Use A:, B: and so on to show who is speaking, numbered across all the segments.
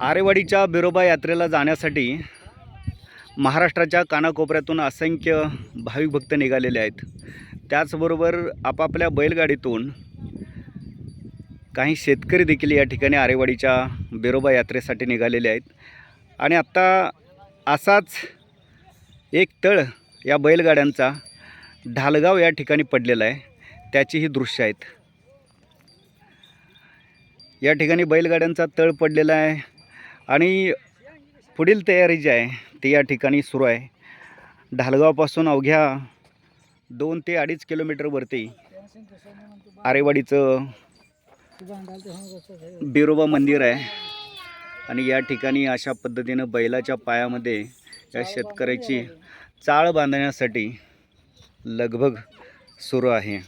A: आरेवाडीच्या बिरोबा यात्रेला जाण्यासाठी महाराष्ट्राच्या कानाकोपऱ्यातून असंख्य भाविक भक्त निघालेले आहेत. त्याचबरोबर आपापल्या बैलगाडीतून काही शेतकरी देखील या ठिकाणी आरेवाडीच्या बिरोबा यात्रेसाठी निघालेले आहेत. आणि आत्ता असाच एक तळ या बैलगाड्यांचा ढालगाव या ठिकाणी पडलेला आहे. त्याचीही दृश्य आहेत. या ठिकाणी बैलगाड्यांचा तळ पडलेला आहे. आणि पुढील तयारी जी आहे ती या ठिकाणी सुरू आहे. ढालगावपासून अवघ्या दोन ते अडीच किलोमीटरवरती आरेवाडीचं बिरोबा मंदिर आहे. आणि या ठिकाणी अशा पद्धतीनं बैलाच्या पायामध्ये या शेतकऱ्याची चाळ बांधण्यासाठी लगबग सुरू आहे.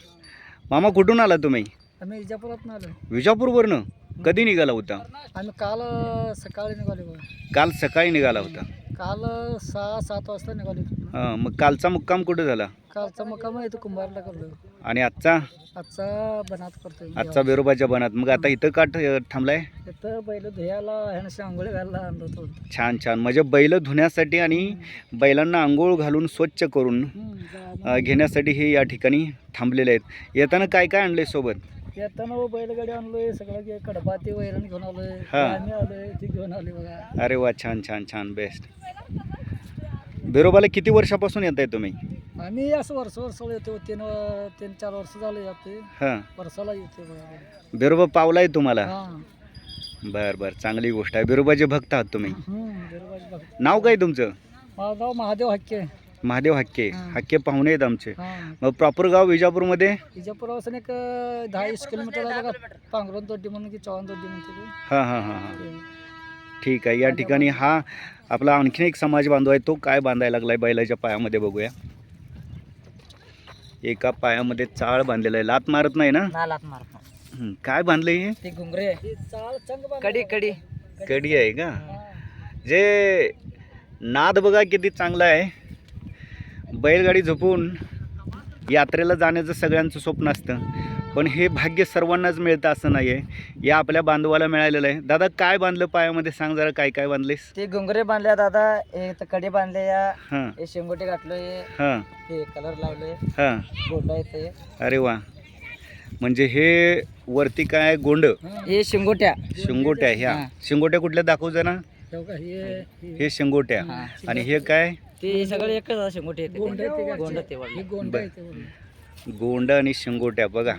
A: मामा कुठून आला तुम्ही?
B: आम्ही विजापुरात आलो.
A: विजापूरवरनं? कधी निघाला होता?
B: आम्ही काल अ, सकाळी निघालो बघा.
A: काल सकाळी निघाला होता?
B: काल अ, सहा सात वाजता निघालो इथून.
A: हां मग कालचा मुक्काम कुठं झाला?
B: कालचा मुक्काम इथं कुंभारला करलो
A: आणि आजचा?
B: आजचा बनात करतोय.
A: आजचा बिरोबाच्या बनात. मग आता इथं का ठ- थांबलाय?
B: इथं बैल धुयाला ह्यानं आंघोळी घालायला आणलं होतं.
A: छान छान. म्हणजे बैल धुण्यासाठी आणि बैलांना आंघोळ घालून स्वच्छ करून
B: हम्म, जा-
A: अ, घेण्यासाठी हे या ठिकाणी थांबलेले आहेत. येताना काय काय आणले सोबत?
B: येताना व बैलगाडी आणलोय सगळं जे कडबा ते वैरण घेऊन आलोय
A: हा.
B: आम्ही आलोय ते घेऊन आलोय बघा.
A: अरे वा छान छान छान बेस्ट बिरोबाला किती वर्षापासून येत आहे तुम्ही?
B: आम्ही असं वर्ष वर्ष येतो तीन तीन चार वर्ष झाले जाते
A: हां.
B: वर्षाला येते बघा.
A: बिरोबा पावलाय तुम्हाला?
B: हा.
A: बरं बरं चांगली गोष्ट आहे. बिरोबाचे भक्त आहात तुम्ही.
B: हम्म.
A: नाव काय तुमचं?
B: माझं नाव महादेव हक्के
A: महादेव हक्के. हक्के पाहुणे आहेत आमचे. मग प्रॉपर गाव विजापूरमध्ये?
B: विजापुरापासून एक दहा वीस किलोमीटर आहे बघा. पांघरून तोड्डी म्हणून की चव्हाण तोड्डी म्हणते.
A: हां हां हां हां. ठीक आहे. या ठिकाणी हा आपला आणखीन एक समाज बांधव आहे. तो काय बांधायला लागलाय बैलाच्या पायामध्ये बघूया. एका पायामध्ये चाळ बांधलेला आहे. लात मारत नाही ना?
B: नालात मारतो
A: हं, काय बांधलंय हे?
B: ते घुंगरे. कडी कडी.
A: कडी आहे का? जे नाद बघा किती चांगला आहे. बैलगाडी झोपून यात्रेला जाण्याचं सगळ्यांचं स्वप्न असतं. पण हे भाग्य सर्वांनाच मिळतं असं नाही आहे या आपल्या बांधवाला मिळालेलं आहे. दादा काय बांधलं पायामध्ये? सांग जरा काय काय बांधलेस?
B: ते घुंगरे बांधल्या दादा. हे कडे बांधले या
A: हां.
B: हे शेंगोटे घातलोय.
A: हां.
B: हे कलर लावलोय.
A: हां.
B: गोंड
A: अरे वा. म्हणजे हे वरती काय गोंड?
B: हे शेंगोट्या.
A: शिंगोट्या ह्या. शिंगोट्या कुठल्या दाखवू जरा?
B: हे
A: हे शिंगोट्या. आणि हे काय?
B: ते सगळे एकच आहे शेंगोटे गोंड गोंड ते
A: बर. गोंड आणि शिंगोट्या बघा.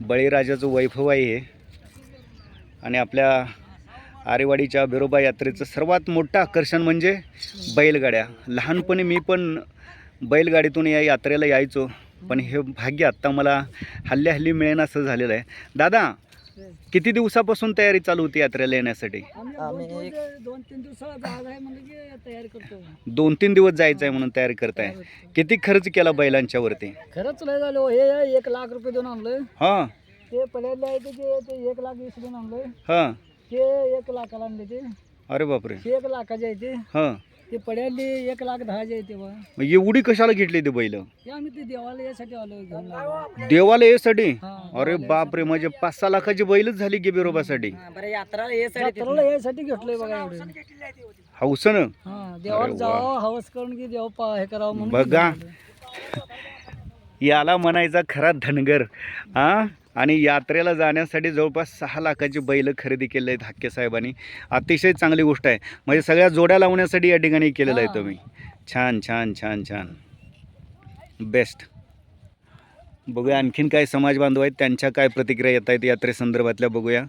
A: बळीराजाचं वैभव आहे. हे आणि आपल्या आरेवाडीच्या बिरोबा यात्रेचं सर्वात मोठं आकर्षण म्हणजे बैलगाड्या. लहानपणी मी पण बैलगाडीतून या यात्रेला यायचो. पण हे भाग्य आत्ता मला हल्ली हल्ली मिळेन असं झालेलं आहे. दादा किती दिवसापासून तयारी चालू होती यात्रेला येण्यासाठी?
B: आम्ही दोन तीन दिवसाला जागा आहे म्हणजे की तयारी करतो.
A: दोन तीन दिवस जायचं आहे म्हणून तयारी करताय. किती खर्च केला बैलांच्या वरती?
B: खरंच लय झालं. हो. हे एक लाख रुपये देऊन आणलोय
A: हां.
B: ते पहिल्यांदा आहे ते ते- ते एक लाख वीस देऊन आणलोय
A: हां.
B: ते एक लाखाला आणले ते.
A: अरे बापरे.
B: ते एक लाखाचे आहे ते.
A: हां.
B: ते पड्याले एक लाख दहाचे आहे ते बा
A: मग एवढी कशाला घेतली ती बैल
B: ते आम्ही ते देवाला यासाठी आलो घेऊन आलो.
A: देवाला यासाठी
B: हा.
A: अरे बापरे म्हणजे पाच सहा लाखाची बैलच झाली की बिरोबासाठी
B: बरं यासाठी घेतलोय बघा एवढे
A: हौसन
B: हा देवाला
A: अरे वा.
B: जावं हवस करून की देव पा हे करावं म्हणून
A: बघा.
B: घेऊन आलो.
A: याला म्हणायचा खरा धनगर हा आणि यात्रेला जाण्यासाठी जवळपास सहा लाखाची बैल खरेदी केले आहेत हाके साहेबांनी. अतिशय चांगली गोष्ट आहे. म्हणजे सगळ्या जोड्या लावण्यासाठी या ठिकाणी केलेलं आहे. तुम्ही. छान छान छान छान. बेस्ट बघूया आणखीन काय समाज बांधव आहेत त्यांच्या काय प्रतिक्रिया येत आहेत यात्रेसंदर्भातल्या बघूया.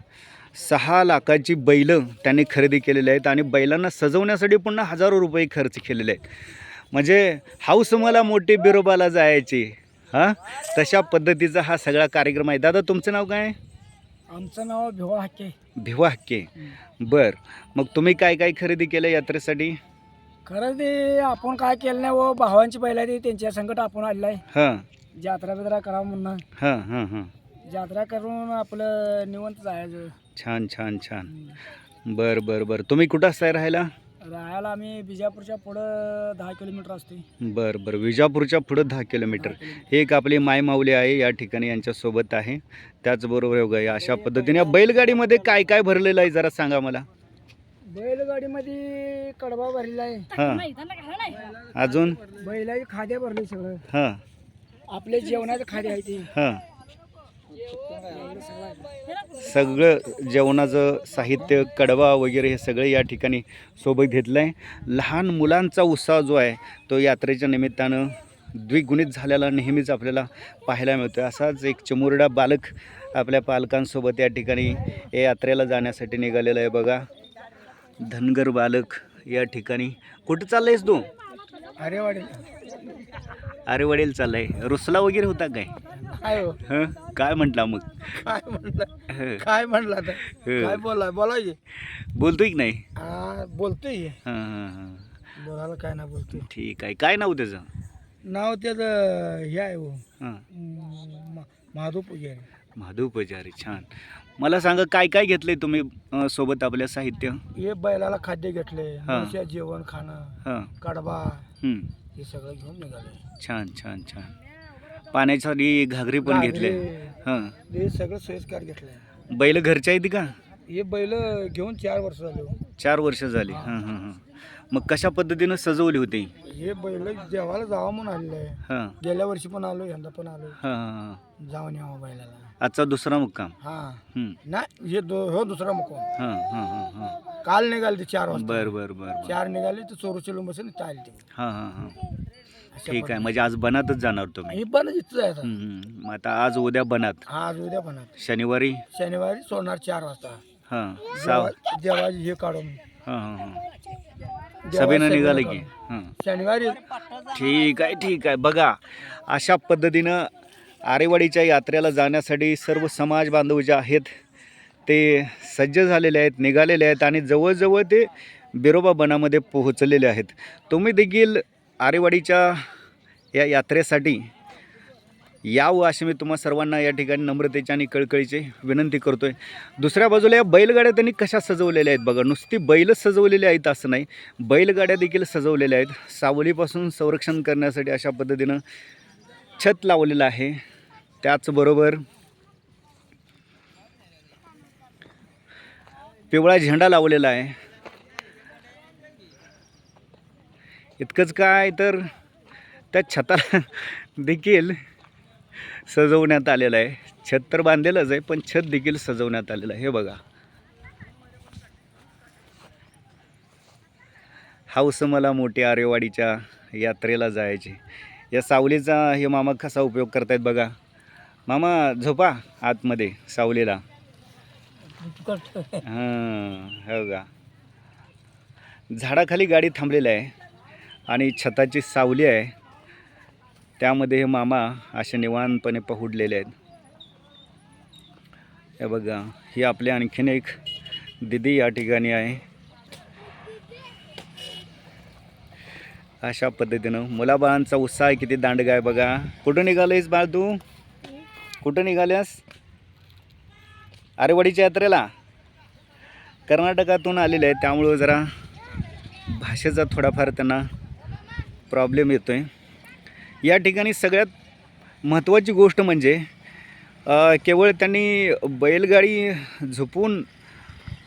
A: सहा लाखाची बैल त्यांनी खरेदी केलेली आहेत आणि बैलांना सजवण्यासाठी पुन्हा हजारो रुपये खर्च केलेले आहेत. म्हणजे हाऊस मला मोठी बिरोबाला जायची. हां? तशा पद्धतीचा हा सगळा कार्यक्रम आहे. दादा तुमचं नाव काय?
B: आमचं नाव भिवा हाके.
A: भिवा हक्के बर. मग तुम्ही काय काय खरेदी केलं यात्रेसाठी?
B: खरं ते आपण काय केलं नाही व भावांची पहिला ते त्यांच्या संकट आपण आलेलं आहे
A: हां.
B: यात्रा बित्रा करावं म्हणून.
A: हां हां हां.
B: यात्रा करून आपलं निवंत जायचं.
A: छान छान छान. बर बर बर. तुम्ही कुठं असताय राहायला?
B: राहायला आम्ही बिजापूरच्या पुढं दहा किलोमीटर असते.
A: बर बर. विजापूरच्या पुढं दहा किलोमीटर. हे एक आपली माय माऊली आहे या ठिकाणी यांच्यासोबत आहे. त्याचबरोबर बघा या अशा पद्धतीने या बैलगाडीमध्ये काय काय भरलेलं आहे जरा सांगा मला.
B: बैलगाडीमध्ये कडबा भरलेला आहे.
A: हां. अजून?
B: बैलाची खाद्या भरली सगळं.
A: हां.
B: आपल्या जेवणाचं खाद्य आहे ते.
A: हां. सगळं जेवणाचं साहित्य कडवा वगैरे हे सगळं या ठिकाणी सोबत घेतलं आहे लहान मुलांचा उत्साह जो आहे तो यात्रेच्या निमित्तानं द्विगुणित झालेला नेहमीच आपल्याला पाहायला मिळतो असाच एक चिमुरडा बालक आपल्या पालकांसोबत या ठिकाणी या यात्रेला जाण्यासाठी निघालेला आहे बघा. धनगर बालक या ठिकाणी. कुठं चाललंयस तू?
B: अरे
A: अरे वडील चाललंय. रुसला वगैरे होता काय?
B: काय हो.
A: हं? काय म्हटला मग?
B: काय म्हणलं. काय म्हणलं आता. काय बोला बोलायचे
A: बोलतोय की नाही?
B: हा बोलतोय
A: हां हां हां.
B: बोलायला काय ना बोलतोय.
A: ठीक आहे. काय नाव त्याचं?
B: नाव त्याचं हे आहे हो.
A: हां.
B: म- माधव पुजारी.
A: माधव पुजारी छान. मला सांगा काय काय घेतलंय तुम्ही अं, सोबत आपल्या साहित्य?
B: हे बैलाला खाद्य घेतले
A: हा.
B: जेवण खाणं
A: हां.
B: कडबा.
A: हं.
B: हे सगळं घेऊन निघाले.
A: छान छान छान. पाण्यासाठी घागरी पण घेतले. हां.
B: हे सगळं सोयीस्कार घेतलंय.
A: बैल घरच्या आहेत का?
B: हे बैल घेऊन चार वर्ष झाले हो.
A: चार वर्ष झाली. हां. हां हां मग कशा पद्धतीनं सजवली होती?
B: हे बैल देवाला जावं म्हणून आलेलं आहे
A: हां.
B: गेल्या वर्षी पण आलो यंदा पण आलो.
A: हां हां हां.
B: जाऊन यावं बैलाला.
A: आजचा दुसरा मुक्काम.
B: हा.
A: हं.
B: नाही हे दो हो दुसरा मुक्काम.
A: हां हां हां हां.
B: काल निघाले ते चार वाजता.
A: बर बर बर
B: चार निघाले तर चोरू चिलून आले ते
A: हां हां हां.
B: अशा
A: ठीक आहे म्हणजे आज बनातच जाणार
B: पद्धतीने.
A: तुम्ही.
B: ही पण इथं आहे आता.
A: मग आता आज उद्या बनात.
B: हा आज उद्या पण आहे.
A: शनिवारी?
B: शनिवारी सोडणार चार वाजता.
A: हां साव
B: देवा- देवाची हे काढून.
A: हां हां हां.
B: देवा
A: सभेनं निघालं की? हां.
B: शनिवारी.
A: ठीक आहे ठीक आहे. बघा अशा पद्धतीनं आरेवाडीच्या यात्रेला जाण्यासाठी सर्व समाज बांधव जे आहेत ते सज्ज झालेले आहेत निघालेले आहेत आणि जवळजवळ ते बिरोबा बनामध्ये पोहोचलेले आहेत. तुम्ही देखील आरेवाडीच्या या यात्रेसाठी यावं अशी मी तुम्हा सर्वांना या ठिकाणी नम्रतेची आणि कळकळीची विनंती करतो आहे दुसऱ्या बाजूला या बैलगाड्या त्यांनी कशा सजवलेल्या आहेत बघा. नुसती बैलच सजवलेली आहेत असं नाही. बैलगाड्या देखील सजवलेल्या आहेत. सावलीपासून संरक्षण करण्यासाठी अशा पद्धतीनं छत लावलेलं आहे. त्याचबरोबर पिवळा झेंडा लावलेला आहे. इतकंच काय तर त्या छताला देखील सजवण्यात आलेलं आहे. छत तर बांधलेलंच आहे पण छत देखील सजवण्यात आलेलं आहे. हे बघा. हाऊस मला मोठी आरेवाडीच्या यात्रेला जायची. या सावलीचा हे मामा कसा उपयोग करतायत बघा. मामा झोपा आतमध्ये सावलीला. हां हो का? झाडाखाली गाडी थांबलेली आहे आणि छताची सावली आहे. त्यामध्ये हे मामा असे निवांतपणे पहुडलेले आहेत. हे बघा ही आपली आणखीन एक दिदी या ठिकाणी आहे. अशा पद्धतीनं मुलाबाळांचा उत्साह किती दांडगा आहे बघा. कुठं निघालंयस बाळ तू? कुठं निघाल्यास? आरेवाडीच्या यात्रेला कर्नाटकातून आलेले आहे त्यामुळं जरा भाषेचा थोडाफार त्यांना प्रॉब्लेम येतो आहे या ठिकाणी सगळ्यात महत्त्वाची गोष्ट म्हणजे केवळ त्यांनी बैलगाडी झोपून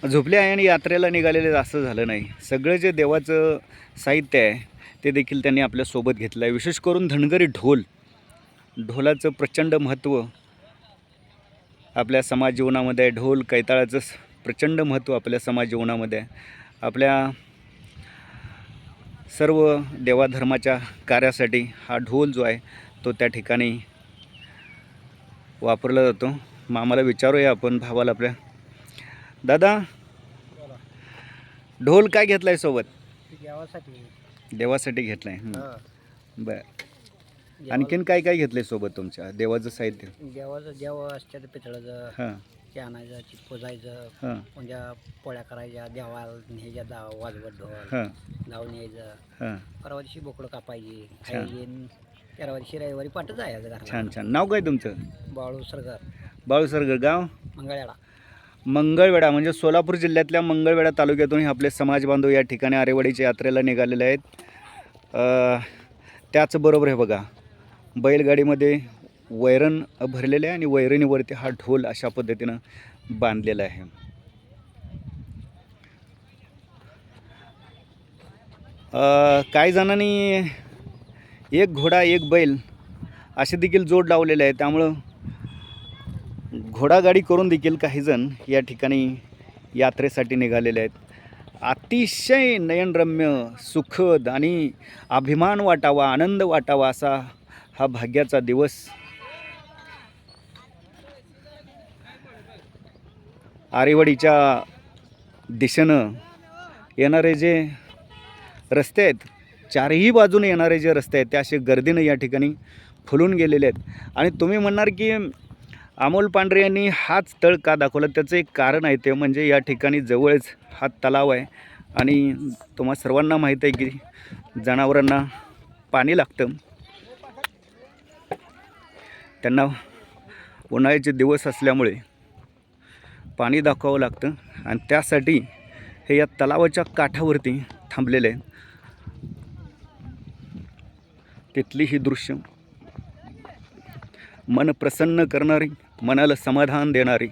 A: झोपले आहे आणि यात्रेला निघालेले असं झालं नाही. सगळं जे देवाचं साहित्य आहे ते देखील त्यांनी आपल्यासोबत घेतलं आहे विशेष करून धनगरी ढोल. ढोलाचं प्रचंड महत्त्व आपल्या समाज जीवनामध्ये ढोल कैताळाचं प्रचंड महत्त्व आपल्या समाज जीवनामध्ये आहे. आपल्या सर्व देवाधर्माच्या कार्यासाठी हा ढोल जो आहे तो त्या ठिकाणी वापरला जातो. मामाला विचारूया आपण भावाला आपल्या. दादा ढोल काय घेतला आहे सोबत?
B: देवासाठी.
A: देवासाठी घेतला आहे बरं. आणखीन काय काय घेतलं सोबत तुमच्या? देवाचं साहित्य?
B: देवाचं देव असतं पितळाचं
A: हां.
B: ते आणायचं पुजायचं
A: हां.
B: म्हणजे पोळ्या करायच्या देवाला न्यायच्या दा वाजवत ढोल
A: हां.
B: जाऊन यायचं
A: हां.
B: परवा दिवशी बोकडं कापायची. खायची तेरा दिवशी रविवारी पाठ जायचं
A: छान छान. नाव काय तुमचं?
B: बाळू सरगर
A: बाळूसरगर गाव?
B: मंगळ्याला
A: मंगळवेढा म्हणजे सोलापूर जिल्ह्यातल्या मंगळवेढा तालुक्यातून हे आपले समाज बांधव या ठिकाणी आरेवाडीच्या यात्रेला निघालेले आहेत. अ, त्याचबरोबर हे बघा बैलगाडीमध्ये वैरण भरलेले आहे आणि वैरणीवरती हा ढोल अशा पद्धतीनं बांधलेला आहे. काही जणांनी एक घोडा एक बैल असे देखील जोड लावलेले आहे त्यामुळं घोडागाडी करून देखील काहीजण या ठिकाणी यात्रेसाठी निघालेले आहेत. अतिशय नयनरम्य सुखद आणि अभिमान वाटावा आनंद वाटावा असा हा भाग्याचा दिवस. आरेवाडीच्या दिशेनं येणारे जे रस्ते आहेत चारही बाजूने येणारे जे रस्ते आहेत ते असे गर्दीनं या ठिकाणी फुलून गेलेले आहेत. आणि तुम्ही म्हणणार की अमोल पांढरे यांनी हाच तळ का दाखवला? त्याचं एक कारण आहे ते म्हणजे या ठिकाणी जवळच हा तलाव आहे. आणि तुम्हा सर्वांना माहीत आहे की जनावरांना पाणी लागतं. त्यांना उन्हाळ्याचे दिवस असल्यामुळे पाणी दाखवावं लागतं आणि त्यासाठी हे या तलावाच्या काठावरती थांबलेले आहे तिथली ही दृश्य. मन प्रसन्न करणारी मनाला समाधान देणारी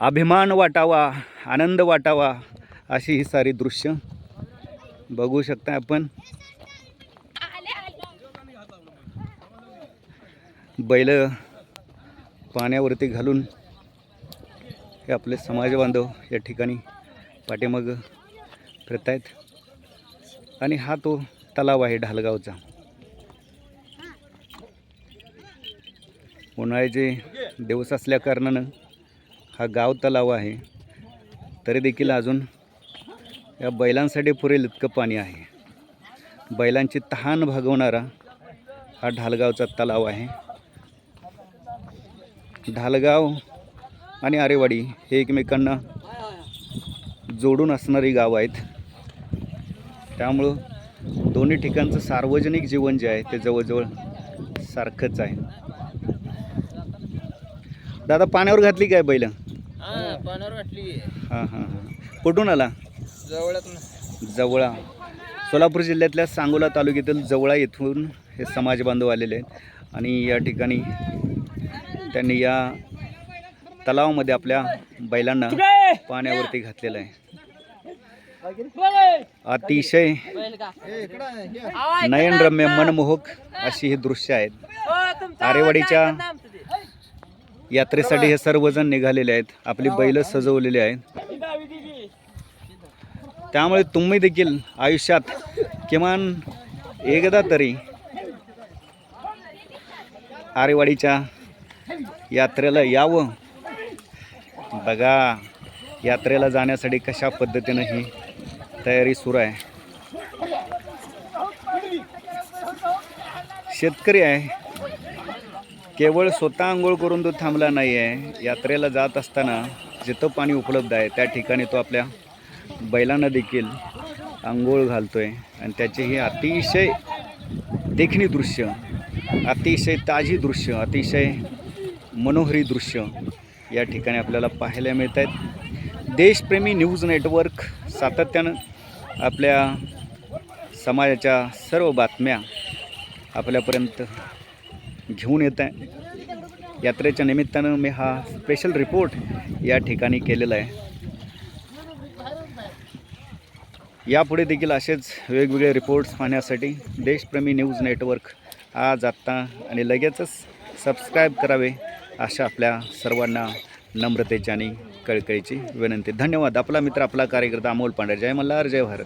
A: अभिमान वाटावा आनंद वाटावा अशी ही सारी दृश्य बघू शकता आपण. बैल पाण्यावरती घालून हे आपले समाज बांधव या ठिकाणी पाठीमाग फिरत आहेत. आणि हा तो तलाव आहे ढालगावचा. उन्हाळ्याचे दिवस असल्याकारणानं हा गाव तलाव आहे. तरी देखील अजून या बैलांसाठी पुरेल इतकं पाणी आहे. बैलांची तहान भागवणारा हा ढालगावचा तलाव आहे. ढालगाव आणि आरेवाडी हे एकमेकांना जोडून असणारी गावं आहेत. त्यामुळं दोन्ही ठिकाणचं सार्वजनिक जीवन जे आहे ते जवळजवळ सारखंच आहे. दादा पाण्यावर घातली काय बैल?
C: हा पाण्यावर वाटली
A: हां हां हां. कुठून आला? जवळा. सोलापूर जिल्ह्यातल्या सांगोला तालुक्यातील जवळा येथून हे समाज बांधव आलेले आहेत. आणि या ठिकाणी त्यांनी या तलावामध्ये आपल्या बैलांना पाण्यावरती घातलेलं आहे. अतिशय नयनरम्य मनमोहक अशी ही दृश्य आहेत. आरेवाडीच्या यात्रेसाठी हे सर्वजण निघालेले आहेत. आपली बैल सजवलेली आहेत. त्यामुळे तुम्ही देखील आयुष्यात किमान एकदा तरी आरेवाडीच्या यात्रेला यावं. बघा यात्रेला जाण्यासाठी कशा पद्धतीनं ही तयारी सुरू आहे. शेतकरी आहे. केवळ स्वतः आंघोळ करून तो थांबला नाही आहे यात्रेला जात असताना जिथं पाणी उपलब्ध आहे त्या ठिकाणी तो आपल्या बैलांना देखील आंघोळ घालतो आहे आणि त्याची हे अतिशय देखणी दृश्य अतिशय ताजी दृश्य अतिशय मनोहरी दृश्य या ठिकाणी आपल्याला पाहायला मिळत आहेत. देशप्रेमी न्यूज नेटवर्क सातत्यानं आपल्या समाजाच्या सर्व बातम्या आपल्यापर्यंत घेऊन येत आहे. यात्रेच्या निमित्तानं मी हा स्पेशल रिपोर्ट या ठिकाणी केलेला आहे. यापुढे देखील असेच वेगवेगळे रिपोर्ट्स पाहण्यासाठी देशप्रेमी न्यूज नेटवर्क आज आत्ता आणि लगेचच सबस्क्राईब करावे. अशा आपल्या सर्वांना नम्रतेची आणि कळकळीची विनंती. धन्यवाद. आपला मित्र आपला कार्यकर्ता अमोल पांढरे जय मल्हार जय भारत.